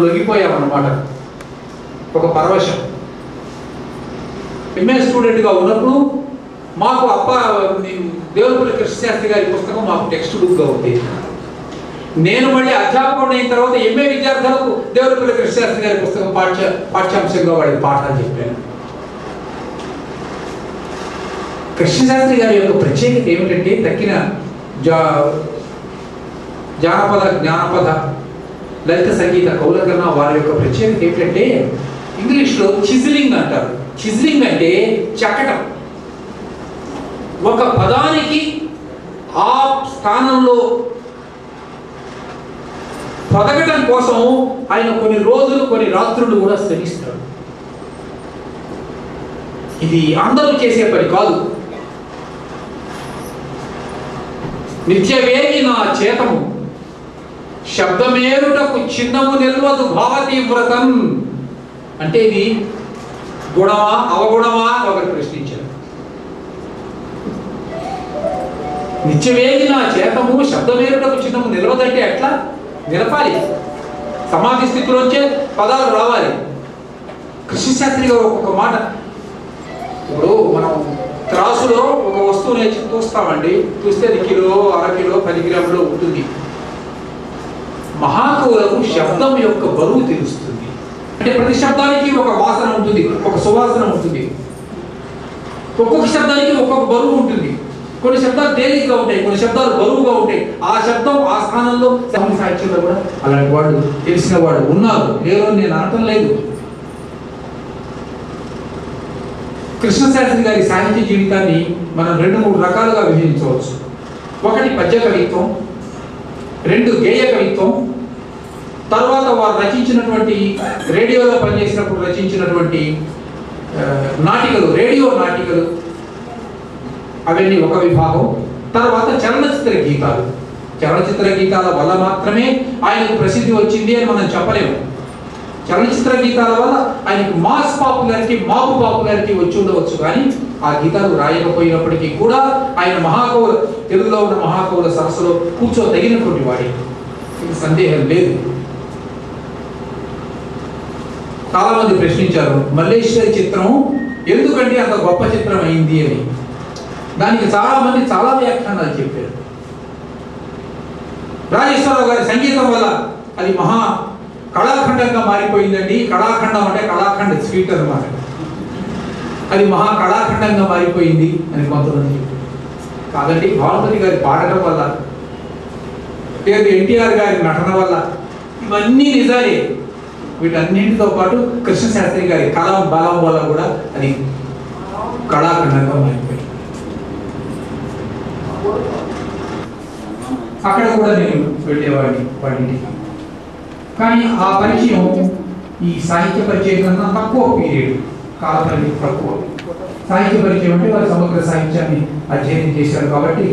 లొంగిపోయామన్నమాట. ఒక పరవశం. ఎంఏ స్టూడెంట్గా ఉన్నప్పుడు మాకు అప్ప దేవులపల్లి కృష్ణశాస్త్రి గారి పుస్తకం మాకు టెక్స్ట్ బుక్గా ఉండేది నేను మళ్ళీ అధ్యాపకుడు అయిన తర్వాత ఎంఏ విద్యార్థులకు దేవులపల్లి కృష్ణశాస్త్రి గారి పుస్తకం పాఠ్య పాఠ్యాంశంగా వాడికి పాఠాలు చెప్పాను. కృష్ణశాస్త్రి గారి యొక్క ప్రత్యేకత ఏమిటంటే తక్కిన జా జానపద జ్ఞానపద లలిత సంగీత కౌలకరణ వారి యొక్క ప్రత్యేకత ఏమిటంటే ఇంగ్లీష్లో చిజిలింగ్ అంటారు. చిజిలింగ్ అంటే చెక్కటం. ఒక పదానికి ఆ స్థానంలో పొదగడం కోసం ఆయన కొన్ని రోజులు కొన్ని రాత్రులు కూడా శ్రమిస్తాడు. ఇది అందరూ చేసే పని కాదు. నిత్యవేగి నా చేతము శబ్దమేరుటకు చిన్నము నిల్వదు భావతీవ్రతం. అంటే ఇది గుణమా అవగుణమా అని ఒకరు ప్రశ్నించారు. నిత్యవేగి నా చేతము శబ్దమేరుటకు చిన్నము నిలవదంటే ఎట్లా? నిలపాలి. సమాధి స్థితిలోంచే పదాలు రావాలి. కృష్ణశాస్త్రి గారు ఒక్కొక్క మాట ఇప్పుడు మనం త్రాసులో ఒక వస్తువుని చూస్తామండి చూస్తే అది కిలో అర కిలో పది గ్రాములు ఉంటుంది. మహాకవులకు శబ్దం యొక్క బరువు తెలుస్తుంది. అంటే ప్రతి శబ్దానికి ఒక వాసన ఉంటుంది ఒక సువాసన ఉంటుంది. ఒక్కొక్క శబ్దానికి ఒక్కొక్క బరువు ఉంటుంది. కొన్ని శబ్దాలు తేలిగ్గా ఉంటాయి కొన్ని శబ్దాలు బరువుగా ఉంటాయి. ఆ శబ్దం ఆ స్థానంలో సమ సాహిత్యంలో కూడా అలాంటి వాళ్ళు తెలిసిన వాళ్ళు ఉన్నారు. లేరు నేను అనటం లేదు. కృష్ణశాస్త్రి గారి సాహిత్య జీవితాన్ని మనం రెండు మూడు రకాలుగా విభజించవచ్చు. ఒకటి పద్య కవిత్వం రెండు గేయ కవిత్వం తర్వాత వారు రచించినటువంటి రేడియోలో పనిచేసినప్పుడు రచించినటువంటి నాటికలు రేడియో నాటికలు అవన్నీ ఒక విభాగం. తర్వాత చలనచిత్ర గీతాలు. చలనచిత్ర గీతాల వల్ల మాత్రమే ఆయనకు ప్రసిద్ధి వచ్చింది అని మనం చెప్పలేము. చలనచిత్ర గీతాల వల్ల ఆయనకు మాస్ పాపులారిటీ మాపు పాపులారిటీ వచ్చి ఉండవచ్చు. కానీ ఆ గీతాలు రాయకపోయినప్పటికీ కూడా ఆయన మహాకవుల తెలుగులో ఉన్న మహాకవుల సరస్సులో కూర్చో తగినటువంటి వాడి సందేహం లేదు. చాలా మంది ప్రశ్నించారు మల్లేశ్వరి చిత్రం ఎందుకంటే అంత గొప్ప చిత్రం అయింది అని? దానికి చాలా మంది చాలా వ్యాఖ్యానాలు చెప్పారు. రాజేశ్వరరావు గారి సంగీతం వల్ల అది మహా కళాఖండంగా మారిపోయిందండి. కళాఖండం అంటే కళాఖండ స్వీట్ అనమాట అది మహా కళాఖండంగా మారిపోయింది అని కొంతమంది చెప్పారు. కాదండి భానుమతి గారి పాడటం వల్ల లేదు ఎన్టీఆర్ గారి నటన వల్ల ఇవన్నీ నిజాలే. వీటన్నింటితో పాటు కృష్ణశాస్త్రి గారి కళా బలం వల్ల కూడా అది కళాఖండంగా మారిపోయింది. అక్కడ కూడా నేను వెళ్ళేవాడిని వాడింటికి కానీ ఆ పరిచయం ఈ సాహిత్య పరిచయం కన్నా తక్కువ పీరియడ్ కాల పరిమితి తక్కువ. సాహిత్య పరిచయం అంటే వారు సమగ్ర సాహిత్యాన్ని అధ్యయనం చేశారు కాబట్టి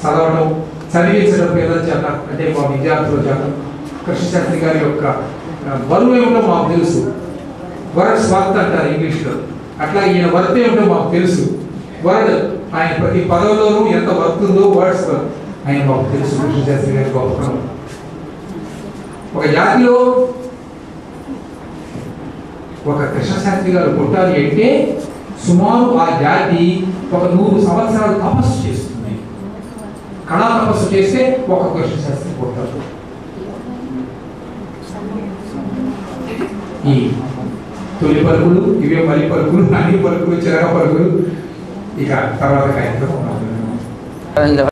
చదవడం చదివించడం పేదల చేత అంటే మా విద్యార్థుల చేత కృష్ణశాస్త్రి గారి యొక్క బరువు ఏమిటో మాకు తెలుసు. వరడ్ స్వార్థ అంటారు ఇంగ్లీష్లో. అట్లా ఈయన వర్త్ ఏమిటో మాకు తెలుసు. వర్డ్ ఆయన ప్రతి పదవిలోనూ ఎంత వర్త్ ఉందో వర్డ్స్ ఆయన మాకు తెలుసు. కృష్ణశాస్త్రి గారి గొప్పతనం ఒక జాతిలో ఒక కృష్ణశాస్త్రి గారు కొట్టాలి అంటే సుమారు ఆ జాతి ఒక నూరు సంవత్సరాలు తపస్సు చేస్తుంది. కళా తపస్సు చేస్తే ఒక కృష్ణశాస్త్రి కొట్టారు ఈ తొలి పలుకులు ఇవే మలి పలుకులు అన్ని పలుకులు చిరగ పలుకులు. ఇక తర్వాత కార్యక్రమం